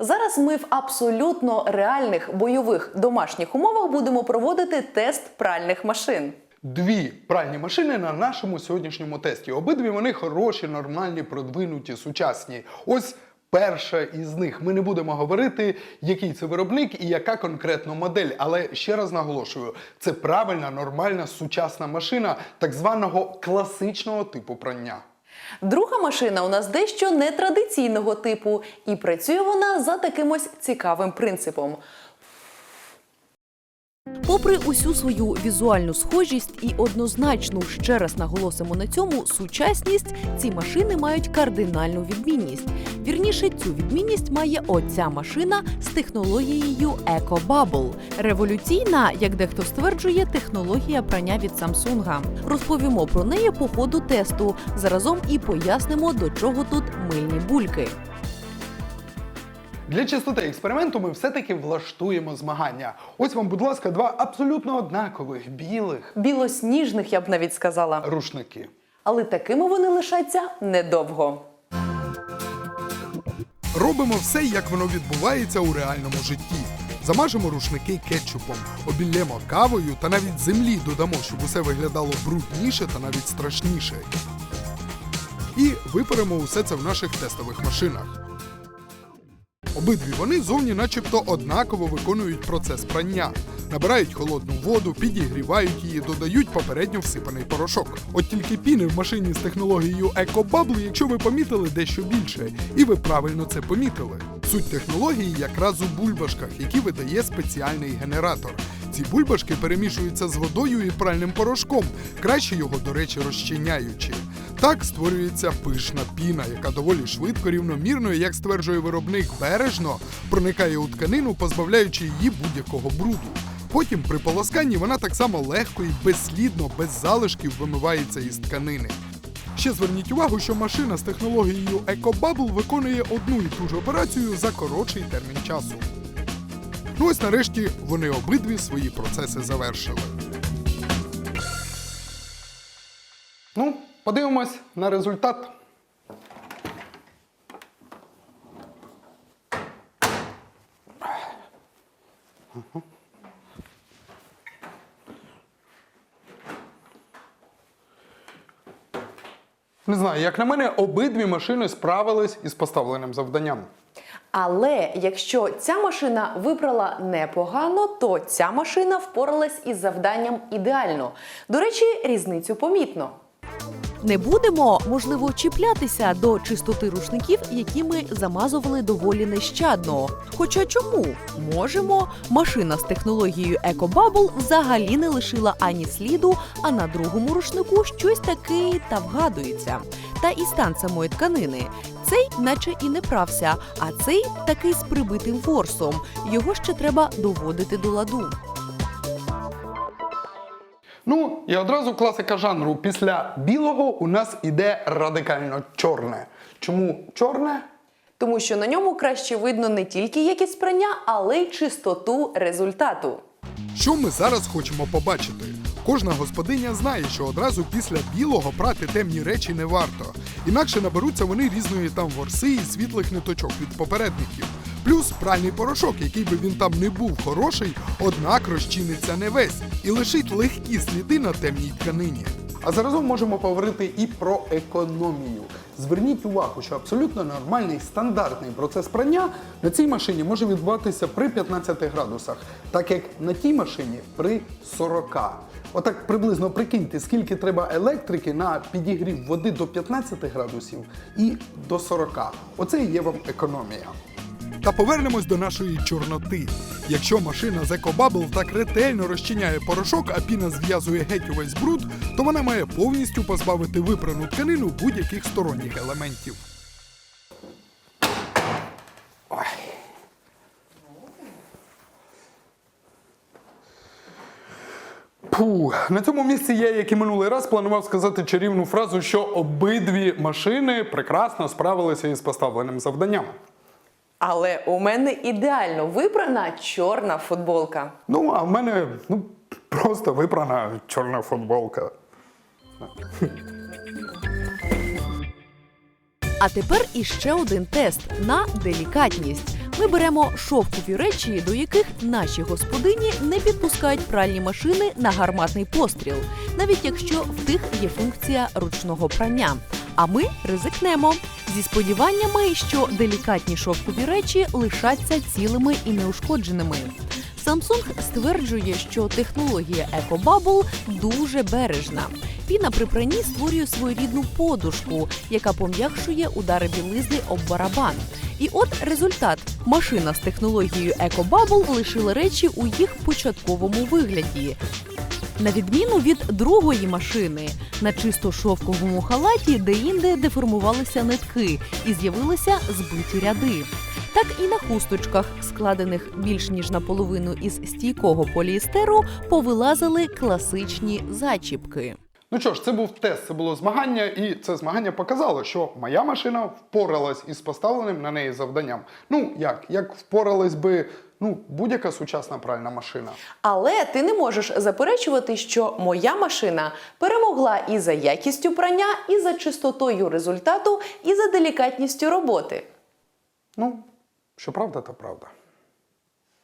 Зараз ми в абсолютно реальних бойових домашніх умовах будемо проводити тест пральних машин. Дві пральні машини на нашому сьогоднішньому тесті. Обидві вони хороші, нормальні, продвинуті, сучасні. Ось перша із них. Ми не будемо говорити, який це виробник і яка конкретно модель. Але ще раз наголошую, це правильна, нормальна, сучасна машина так званого класичного типу прання. Друга машина у нас дещо нетрадиційного типу, і працює вона за таким ось цікавим принципом. Попри усю свою візуальну схожість і однозначну ще раз наголосимо на цьому сучасність, ці машини мають кардинальну відмінність. Вірніше, цю відмінність має оця машина з технологією EcoBubble. Революційна, як дехто стверджує, технологія прання від Samsung. Розповімо про неї по ходу тесту. Заразом і пояснимо, до чого тут мильні бульки. Для чистоти експерименту ми все-таки влаштуємо змагання. Ось вам, будь ласка, два абсолютно однакових білих Білосніжних, я б навіть сказала. рушники. Але такими вони лишаться недовго. Робимо все, як воно відбувається у реальному житті. Замажемо рушники кетчупом, обіллємо кавою та навіть землі додамо, щоб усе виглядало брудніше та навіть страшніше. І виперемо усе це в наших тестових машинах. Обидві вони зовні начебто однаково виконують процес прання. Набирають холодну воду, підігрівають її, додають попередньо всипаний порошок. От тільки піни в машині з технологією EcoBubble, якщо ви помітили дещо більше, і ви правильно це помітили. Суть технології якраз у бульбашках, які видає спеціальний генератор. Ці бульбашки перемішуються з водою і пральним порошком, краще його, до речі, розчиняючи. Так створюється пишна піна, яка доволі швидко, рівномірно, і, як стверджує виробник, бережно проникає у тканину, позбавляючи її будь-якого бруду. Потім при полосканні вона так само легко і безслідно, без залишків вимивається із тканини. Ще зверніть увагу, що машина з технологією EcoBubble виконує одну і ту ж операцію за коротший термін часу. Ну ось нарешті вони обидві свої процеси завершили. Ну, подивимось на результат. Не знаю, як на мене, обидві машини справились із поставленим завданням. Але якщо ця машина вибрала непогано, то ця машина впоралась із завданням ідеально. До речі, різницю помітно. Не будемо, можливо, чіплятися до чистоти рушників, які ми замазували доволі нещадно. Хоча чому можемо, машина з технологією EcoBubble взагалі не лишила ані сліду, а на другому рушнику щось таке та вгадується. Та і стан самої тканини. Цей, наче і не прався, а цей такий з прибитим ворсом. Його ще треба доводити до ладу. Ну і одразу класика жанру. Після білого у нас іде радикально чорне. Чому чорне? Тому що на ньому краще видно не тільки якість прання, але й чистоту результату. Що ми зараз хочемо побачити? Кожна господиня знає, що одразу після білого прати темні речі не варто. Інакше наберуться вони різної там ворси і світлих ниточок від попередників. Плюс пральний порошок, який би він там не був хороший, однак розчиниться не весь і лишить легкі сліди на темній тканині. А заразом можемо поговорити і про економію. Зверніть увагу, що абсолютно нормальний стандартний процес прання на цій машині може відбуватися при 15 градусах, так як на тій машині при 40. Отак приблизно прикиньте, скільки треба електрики на підігрів води до 15 градусів і до 40. Оце і є вам економія. Та повернемось до нашої чорноти. Якщо машина з EcoBubble так ретельно розчиняє порошок, а піна зв'язує геть увесь бруд, то вона має повністю позбавити випрану тканину будь-яких сторонніх елементів. Пу, на цьому місці я, як і минулий раз, планував сказати чарівну фразу, що обидві машини прекрасно справилися із поставленим завданням. Але у мене ідеально вибрана чорна футболка. Ну, а в мене ну, просто випрана чорна футболка. А тепер іще один тест на делікатність. Ми беремо шовкові речі, до яких наші господині не підпускають пральні машини на гарматний постріл, навіть якщо в тих є функція ручного прання. А ми ризикнемо зі сподіваннями, що делікатні шовкові речі лишаться цілими і неушкодженими. Samsung стверджує, що технологія EcoBubble дуже бережна. Піна при пранні створює своєрідну подушку, яка пом'якшує удари білизни об барабан. І от результат: машина з технологією EcoBubble лишила речі у їх початковому вигляді. На відміну від другої машини, на чисто шовковому халаті деінде деформувалися нитки і з'явилися збиті ряди. Так і на хусточках, складених більш ніж наполовину із стійкого поліестеру, повилазили класичні зачіпки. Ну що ж, це був тест, це було змагання, і це змагання показало, що моя машина впоралась із поставленим на неї завданням. Ну як, як впоралась би ну, будь-яка сучасна пральна машина. Але ти не можеш заперечувати, що моя машина перемогла і за якістю прання, і за чистотою результату, і за делікатністю роботи. Ну, що правда, то правда.